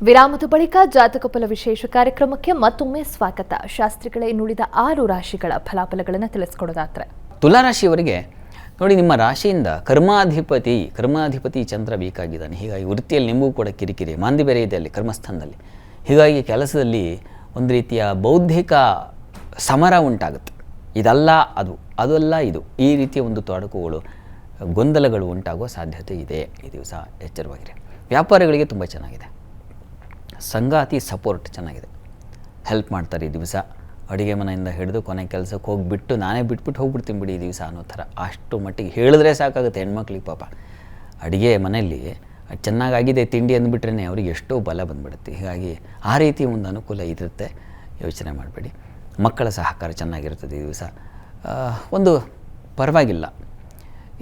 ವಿರಾಮದ ಬಳಿಕ ಜಾತಕ ಫಲ ವಿಶೇಷ ಕಾರ್ಯಕ್ರಮಕ್ಕೆ ಮತ್ತೊಮ್ಮೆ ಸ್ವಾಗತ. ಶಾಸ್ತ್ರಿಗಳ ಇನ್ನುಳಿದ ಆರು ರಾಶಿಗಳ ಫಲಾಫಲಗಳನ್ನು ತುಲಾ ತುಲಾರಾಶಿಯವರಿಗೆ ನೋಡಿ, ನಿಮ್ಮ ರಾಶಿಯಿಂದ ಕರ್ಮಾಧಿಪತಿ ಕರ್ಮಾಧಿಪತಿ ಚಂದ್ರ ಬೇಕಾಗಿದ್ದಾನೆ ಹೀಗಾಗಿ ವೃತ್ತಿಯಲ್ಲಿ ನಿಮಗೂ ಕೂಡ ಕಿರಿಕಿರಿ ಮಾಂದಿ ಬೇರೆ ಇದೆ ಅಲ್ಲಿ, ಕರ್ಮಸ್ಥಾನದಲ್ಲಿ. ಹೀಗಾಗಿ ಕೆಲಸದಲ್ಲಿ ಒಂದು ರೀತಿಯ ಬೌದ್ಧಿಕ ಸಮರ ಉಂಟಾಗುತ್ತೆ. ಇದಲ್ಲ ಅದು, ಅದಲ್ಲ ಇದು. ಈ ರೀತಿಯ ಒಂದು ತೊಡಕುಗಳು, ಗೊಂದಲಗಳು ಉಂಟಾಗುವ ಸಾಧ್ಯತೆ ಇದೆ. ಈ ದಿವಸ ಎಚ್ಚರವಾಗಿದೆ ವ್ಯಾಪಾರಿಗಳಿಗೆ ತುಂಬ ಚೆನ್ನಾಗಿದೆ. ಸಂಗಾತಿ ಸಪೋರ್ಟ್ ಚೆನ್ನಾಗಿದೆ. ಹೆಲ್ಪ್ ಮಾಡ್ತಾರೆ ಈ ದಿವಸ. ಅಡುಗೆ ಮನೆಯಿಂದ ಹಿಡಿದು ಕೊನೆ ಕೆಲಸಕ್ಕೆ ಹೋಗಿಬಿಟ್ಟು ನಾನೇ ಬಿಟ್ಬಿಟ್ಟು ಹೋಗ್ಬಿಡ್ತೀನಿ ಬಿಡಿ ಈ ದಿವಸ ಅನ್ನೋ ಥರ. ಅಷ್ಟು ಮಟ್ಟಿಗೆ ಹೇಳಿದ್ರೆ ಸಾಕಾಗುತ್ತೆ ಹೆಣ್ಮಕ್ಳಿಗೆ ಪಾಪ. ಅಡುಗೆ ಮನೆಯಲ್ಲಿ ಚೆನ್ನಾಗಾಗಿದೆ ತಿಂಡಿ ಅಂದ್ಬಿಟ್ರೇ ಅವ್ರಿಗೆ ಎಷ್ಟೋ ಬಲ ಬಂದ್ಬಿಡುತ್ತೆ. ಹೀಗಾಗಿ ಆ ರೀತಿ ಒಂದು ಅನುಕೂಲ ಇರುತ್ತೆ. ಯೋಚನೆ ಮಾಡಬೇಡಿ. ಮಕ್ಕಳ ಸಹಕಾರ ಚೆನ್ನಾಗಿರ್ತದೆ ಈ ದಿವಸ. ಒಂದು ಪರವಾಗಿಲ್ಲ.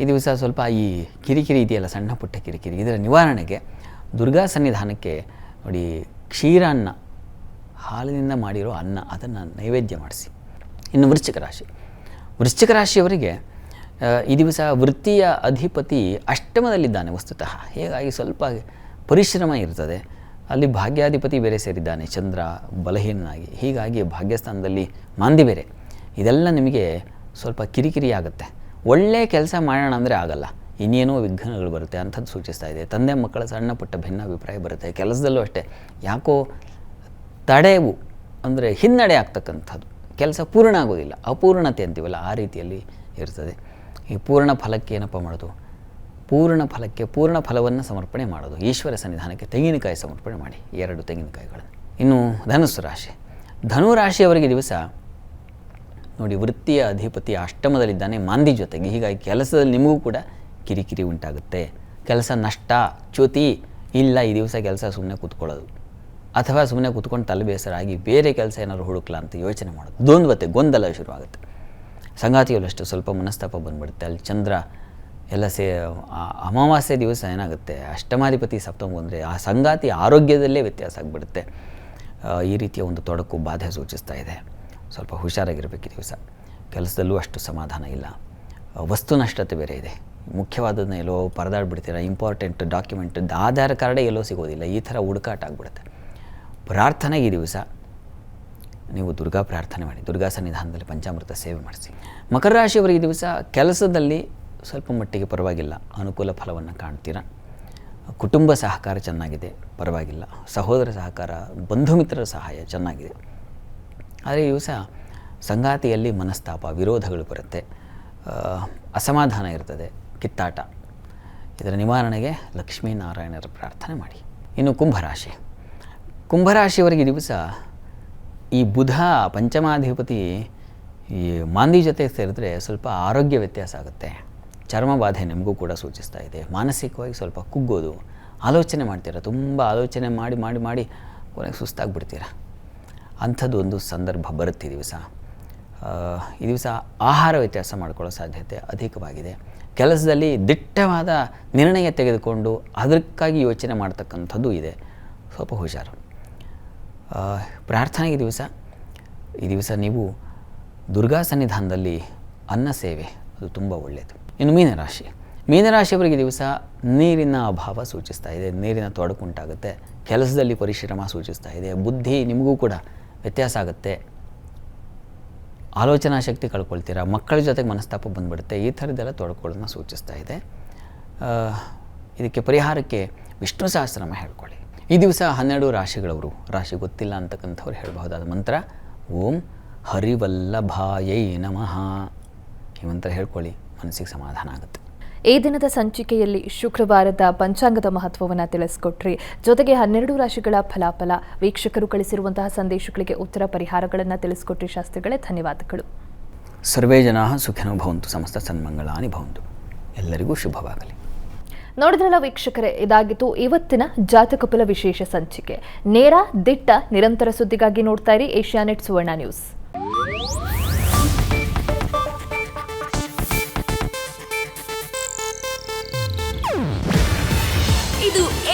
ಈ ದಿವಸ ಸ್ವಲ್ಪ ಈ ಕಿರಿಕಿರಿ ಇದೆಯಲ್ಲ ಸಣ್ಣ ಪುಟ್ಟ ಕಿರಿಕಿರಿ. ಇದರ ನಿವಾರಣೆಗೆ ದುರ್ಗಾ ಸನ್ನಿಧಾನಕ್ಕೆ ನೋಡಿ ಕ್ಷೀರಾನ್ನ ಹಾಲಿನಿಂದ ಮಾಡಿರೋ ಅನ್ನ, ಅದನ್ನು ನೈವೇದ್ಯ ಮಾಡಿಸಿ. ಇನ್ನು ವೃಶ್ಚಿಕ ರಾಶಿ. ವೃಶ್ಚಿಕ ರಾಶಿಯವರಿಗೆ ಈ ದಿವಸ ವೃತ್ತಿಯ ಅಧಿಪತಿ ಅಷ್ಟಮದಲ್ಲಿದ್ದಾನೆ ವಸ್ತುತಃ. ಹೀಗಾಗಿ ಸ್ವಲ್ಪ ಪರಿಶ್ರಮ ಇರ್ತದೆ. ಅಲ್ಲಿ ಭಾಗ್ಯಾಧಿಪತಿ ಬೇರೆ ಸೇರಿದ್ದಾನೆ, ಚಂದ್ರ ಬಲಹೀನನಾಗಿ. ಹೀಗಾಗಿ ಭಾಗ್ಯಸ್ಥಾನದಲ್ಲಿ ಮಾಂದಿ ಬೇರೆ. ಇದೆಲ್ಲ ನಿಮಗೆ ಸ್ವಲ್ಪ ಕಿರಿಕಿರಿ ಆಗುತ್ತೆ. ಒಳ್ಳೆಯ ಕೆಲಸ ಮಾಡೋಣ ಅಂದರೆ ಆಗಲ್ಲ. ಇನ್ನೇನೋ ವಿಘ್ನಗಳು ಬರುತ್ತೆ ಅಂಥದ್ದು ಸೂಚಿಸ್ತಾ ಇದೆ. ತಂದೆ ಮಕ್ಕಳ ಸಣ್ಣ ಪುಟ್ಟ ಭಿನ್ನಾಭಿಪ್ರಾಯ ಬರುತ್ತೆ. ಕೆಲಸದಲ್ಲೂ ಅಷ್ಟೇ. ಯಾಕೋ ತಡೆವು ಅಂದರೆ ಹಿನ್ನಡೆ ಆಗ್ತಕ್ಕಂಥದ್ದು. ಕೆಲಸ ಪೂರ್ಣ ಆಗೋದಿಲ್ಲ. ಅಪೂರ್ಣತೆ ಅಂತೀವಲ್ಲ, ಆ ರೀತಿಯಲ್ಲಿ ಇರ್ತದೆ. ಈ ಪೂರ್ಣ ಫಲಕ್ಕೆ ಏನಪ್ಪ ಮಾಡೋದು? ಪೂರ್ಣ ಫಲಕ್ಕೆ ಪೂರ್ಣ ಫಲವನ್ನು ಸಮರ್ಪಣೆ ಮಾಡೋದು. ಈಶ್ವರ ಸನ್ನಿಧಾನಕ್ಕೆ ತೆಂಗಿನಕಾಯಿ ಸಮರ್ಪಣೆ ಮಾಡಿ. ಎರಡು ತೆಂಗಿನಕಾಯಿಗಳನ್ನು. ಇನ್ನು ಧನುಸ್ಸು ರಾಶಿ. ಧನು ರಾಶಿಯವರಿಗೆ ದಿವಸ ನೋಡಿ, ವೃತ್ತಿಯ ಅಧಿಪತಿ ಅಷ್ಟಮದಲ್ಲಿದ್ದಾನೆ. ಮಾಂದಿ ಜೊತೆಗೆ. ಹೀಗಾಗಿ ಕೆಲಸದಲ್ಲಿ ನಿಮಗೂ ಕೂಡ ಕಿರಿಕಿರಿ ಉಂಟಾಗುತ್ತೆ. ಕೆಲಸ ನಷ್ಟ, ಚ್ಯುತಿ ಇಲ್ಲ, ಈ ದಿವಸ ಕೆಲಸ ಸುಮ್ಮನೆ ಕೂತ್ಕೊಳ್ಳೋದು. ಅಥವಾ ಸುಮ್ಮನೆ ಕೂತ್ಕೊಂಡು ತಲೆ ಬೇಸರಾಗಿ ಬೇರೆ ಕೆಲಸ ಏನಾದ್ರು ಹುಡುಕ್ಲಾ ಅಂತ ಯೋಚನೆ ಮಾಡೋದು. ದ್ವಂದ್ವತೆ, ಗೊಂದಲ ಶುರುವಾಗುತ್ತೆ. ಸಂಗಾತಿಯಲ್ಲೂ ಅಷ್ಟು ಸ್ವಲ್ಪ ಮನಸ್ತಾಪ ಬಂದ್ಬಿಡುತ್ತೆ. ಅಲ್ಲಿ ಚಂದ್ರ ಎಲ್ಲ ಸೇ ಅಮಾವಾಸ್ಯೆ ದಿವಸ ಏನಾಗುತ್ತೆ? ಅಷ್ಟಮಾಧಿಪತಿ ಸಪ್ತಮ ಬಂದರೆ ಆ ಸಂಗಾತಿ ಆರೋಗ್ಯದಲ್ಲೇ ವ್ಯತ್ಯಾಸ ಆಗಿಬಿಡುತ್ತೆ. ಈ ರೀತಿಯ ಒಂದು ತೊಡಕು ಬಾಧೆ ಸೂಚಿಸ್ತಾ ಇದೆ. ಸ್ವಲ್ಪ ಹುಷಾರಾಗಿರಬೇಕು ಈ ದಿವಸ. ಕೆಲಸದಲ್ಲೂ ಅಷ್ಟು ಸಮಾಧಾನ ಇಲ್ಲ. ವಸ್ತು ನಷ್ಟತೆ ಬೇರೆ ಇದೆ. ಮುಖ್ಯವಾದದನ್ನ ಎಲ್ಲೋ ಪರದಾಡ್ಬಿಡ್ತೀರ ಇಂಪಾರ್ಟೆಂಟ್ ಡಾಕ್ಯುಮೆಂಟ್ ಆಧಾರ್ ಕಾರ್ಡೇ ಎಲ್ಲೋ ಸಿಗೋದಿಲ್ಲ, ಈ ಥರ ಹುಡುಕಾಟ ಆಗಿಬಿಡುತ್ತೆ ಪ್ರಾರ್ಥನೆ ಈ ದಿವಸ ನೀವು ದುರ್ಗಾ ಪ್ರಾರ್ಥನೆ ಮಾಡಿ, ದುರ್ಗಾ ಸನ್ನಿಧಾನದಲ್ಲಿ ಪಂಚಾಮೃತ ಸೇವೆ ಮಾಡಿಸಿ. ಮಕರ ರಾಶಿಯವರಿಗೆ ಈ ದಿವಸ ಕೆಲಸದಲ್ಲಿ ಸ್ವಲ್ಪ ಮಟ್ಟಿಗೆ ಪರವಾಗಿಲ್ಲ, ಅನುಕೂಲ ಫಲವನ್ನು ಕಾಣ್ತೀರಾ? ಕುಟುಂಬ ಸಹಕಾರ ಚೆನ್ನಾಗಿದೆ, ಪರವಾಗಿಲ್ಲ, ಸಹೋದರ ಸಹಕಾರ, ಬಂಧು ಮಿತ್ರರ ಸಹಾಯ ಚೆನ್ನಾಗಿದೆ. ಆದರೆ ಈ ದಿವಸ ಸಂಗಾತಿಯಲ್ಲಿ ಮನಸ್ತಾಪ, ವಿರೋಧಗಳು ಬರುತ್ತೆ ಅಸಮಾಧಾನ ಇರ್ತದೆ ಕಿತ್ತಾಟ. ಇದರ ನಿವಾರಣೆಗೆ ಲಕ್ಷ್ಮೀನಾರಾಯಣರ ಪ್ರಾರ್ಥನೆ ಮಾಡಿ. ಇನ್ನು ಕುಂಭರಾಶಿ. ಕುಂಭರಾಶಿಯವರಿಗೆ ದಿವಸ ಈ ಬುಧ ಪಂಚಮಾಧಿಪತಿ ಈ ಮಾಂದಿ ಜೊತೆ ಸೇರಿದ್ರೆ ಸ್ವಲ್ಪ ಆರೋಗ್ಯ ವ್ಯತ್ಯಾಸ ಆಗುತ್ತೆ. ಚರ್ಮ ಬಾಧೆ ನಿಮಗೂ ಕೂಡ ಸೂಚಿಸ್ತಾ ಇದೆ. ಮಾನಸಿಕವಾಗಿ ಸ್ವಲ್ಪ ಕುಗ್ಗೋದು. ಆಲೋಚನೆ ಮಾಡ್ತೀರ? ತುಂಬ ಆಲೋಚನೆ ಮಾಡಿ ಮಾಡಿ ಮಾಡಿ ಕೊನೆಗೆ ಸುಸ್ತಾಗ್ಬಿಡ್ತೀರ? ಅಂಥದ್ದು ಒಂದು ಸಂದರ್ಭ ಬರುತ್ತೆ ದಿವಸ. ಈ ದಿವಸ ಆಹಾರ ವ್ಯತ್ಯಾಸ ಮಾಡ್ಕೊಳ್ಳೋ ಸಾಧ್ಯತೆ ಅಧಿಕವಾಗಿದೆ. ಕೆಲಸದಲ್ಲಿ ದಿಟ್ಟವಾದ ನಿರ್ಣಯ ತೆಗೆದುಕೊಂಡು ಅದಕ್ಕಾಗಿ ಯೋಚನೆ ಮಾಡ್ತಕ್ಕಂಥದ್ದು ಇದೆ. ಸ್ವಲ್ಪ ಹುಷಾರು. ಪ್ರಾರ್ಥನೆಗೆ ದಿವಸ. ಈ ದಿವಸ ನೀವು ದುರ್ಗಾ ಸನ್ನಿಧಾನದಲ್ಲಿ ಅನ್ನ ಸೇವೆ. ಅದು ತುಂಬ ಒಳ್ಳೆಯದು ಇನ್ನು ಮೀನರಾಶಿ. ಮೀನರಾಶಿಯವರಿಗೆ ದಿವಸ ನೀರಿನ ಅಭಾವ ಸೂಚಿಸ್ತಾ ಇದೆ. ನೀರಿನ ತೊಡಕುಂಟಾಗುತ್ತೆ ಕೆಲಸದಲ್ಲಿ ಪರಿಶ್ರಮ ಸೂಚಿಸ್ತಾ ಇದೆ. ಬುದ್ಧಿ ನಿಮಗೂ ಕೂಡ ವ್ಯತ್ಯಾಸ ಆಗುತ್ತೆ. ಆಲೋಚನಾ ಶಕ್ತಿ ಕಳ್ಕೊಳ್ತೀರಾ? ಮಕ್ಕಳ ಜೊತೆಗೆ ಮನಸ್ತಾಪ ಬಂದ್ಬಿಡುತ್ತೆ. ಈ ಥರದ್ದೆಲ್ಲ ತೊಡ್ಕೊಳ್ಳೋದನ್ನ ಸೂಚಿಸ್ತಾ ಇದೆ. ಇದಕ್ಕೆ ಪರಿಹಾರಕ್ಕೆ ವಿಷ್ಣು ಸಹಸ್ರನಾಮ ಹೇಳ್ಕೊಳ್ಳಿ. ಈ ದಿವಸ ಹನ್ನೆರಡು ರಾಶಿಗಳವರು, ರಾಶಿ ಗೊತ್ತಿಲ್ಲ ಅಂತಕ್ಕಂಥವ್ರು ಹೇಳಬಹುದಾದ ಮಂತ್ರ, ಓಂ ಹರಿವಲ್ಲಭಾಯೈ ನಮಃ. ಈ ಮಂತ್ರ ಹೇಳ್ಕೊಳ್ಳಿ, ಮನಸ್ಸಿಗೆ ಸಮಾಧಾನ ಆಗುತ್ತೆ. ಈ ದಿನದ ಸಂಚಿಕೆಯಲ್ಲಿ ಶುಕ್ರವಾರದ ಪಂಚಾಂಗದ ಮಹತ್ವವನ್ನು ತಿಳಿಸ್ಕೊಟ್ರಿ. ಜೊತೆಗೆ ಹನ್ನೆರಡು ರಾಶಿಗಳ ಫಲಾಫಲ ವೀಕ್ಷಕರು ಕಳಿಸಿರುವಂತಹ ಸಂದೇಶಗಳಿಗೆ ಉತ್ತರ ಪರಿಹಾರಗಳನ್ನು ತಿಳಿಸ್ಕೊಟ್ರಿ ಶಾಸ್ತ್ರಿಗಳೇ ಧನ್ಯವಾದಗಳು. ಸರ್ವೇ ಜನ ಸುಖಿನೋ ಭವಂತು ಸಮಸ್ತ ಸನ್ಮಂಗಳಾನಿ ಭವಂತು. ಎಲ್ಲರಿಗೂ ಶುಭವಾಗಲಿ. ನೋಡಿದ್ರಲ್ಲ ವೀಕ್ಷಕರೇ ಇದಾಗಿತ್ತು ಇವತ್ತಿನ ಜಾತಕ ಫಲ ವಿಶೇಷ ಸಂಚಿಕೆ. ನೇರ ದಿಟ್ಟ ನಿರಂತರ ಸುದ್ದಿಗಾಗಿ ನೋಡ್ತಾ ಇರಿ Asianet Suvarna news.